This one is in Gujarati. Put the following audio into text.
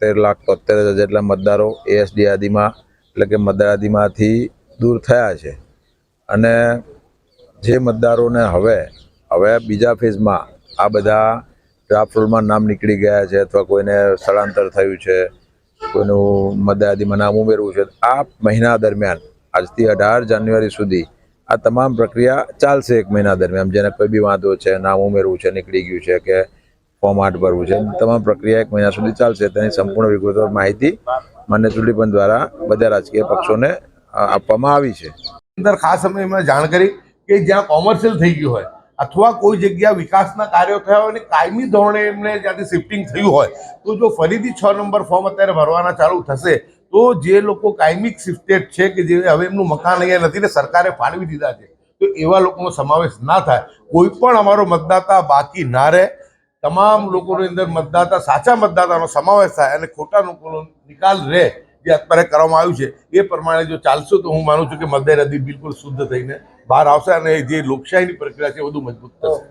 તોતેર લાખ તોતેર હજાર જેટલા મતદારો એએસડી યાદીમાં એટલે કે મતદાર દૂર થયા છે. અને જે મતદારોને હવે હવે બીજા ફેઝમાં આ બધા ડ્રાફ્ટ રોલમાં નામ નીકળી ગયા છે અથવા કોઈને સ્થળાંતર થયું છે, કોઈનું મતદાર યાદીમાં નામ ઉમેરવું છે, આ મહિના દરમિયાન, આજથી અઢાર જાન્યુઆરી સુધી આ તમામ પ્રક્રિયા ચાલશે એક મહિના દરમિયાન, જેને કોઈ બી વાંધો છે, નામ ઉમેરવું છે, નીકળી ગયું છે કે ફોર્મ આઠ ભરવું છે. તમામ પ્રક્રિયા એક મહિના સુધી ચાલશે. તેની સંપૂર્ણ વિગતવાર માહિતી માન્ય ચૂંટણી દ્વારા બધા રાજકીય પક્ષોને આપવામાં આવી છે. અંદર ખાસ અમે એમાં જાણ કરી કે જ્યાં કોમર્શિયલ થઈ ગયું હોય અથવા કોઈ જગ્યા વિકાસના કાર્યો થયા હોય અને કાયમી ધોરણે એમને જ્યાંથી શિફ્ટિંગ થયું હોય, તો જો ફરીથી છ નંબર ફોર્મ અત્યારે ભરવાના ચાલુ થશે, તો જે લોકો કાયમી શિફ્ટેડ છે કે જે હવે એમનું મકાન અહીંયા નથી ને સરકારે ફાળવી દીધા છે, તો એવા લોકોનો સમાવેશ ના થાય. કોઈ પણ અમારો મતદાતા બાકી ના રહે તમામ લોકોની અંદર મતદાતા, સાચા મતદાતાનો સમાવેશ થાય અને ખોટા લોકોનો નિકાલ રહે જે અત્યારે કરવામાં આવ્યું છે, એ પ્રમાણે જો ચાલશે તો હું માનું છું કે મતદાર યાદી બિલકુલ શુદ્ધ થઈને બહાર આવશે અને જે લોકશાહીની પ્રક્રિયા છે વધુ મજબૂત થશે.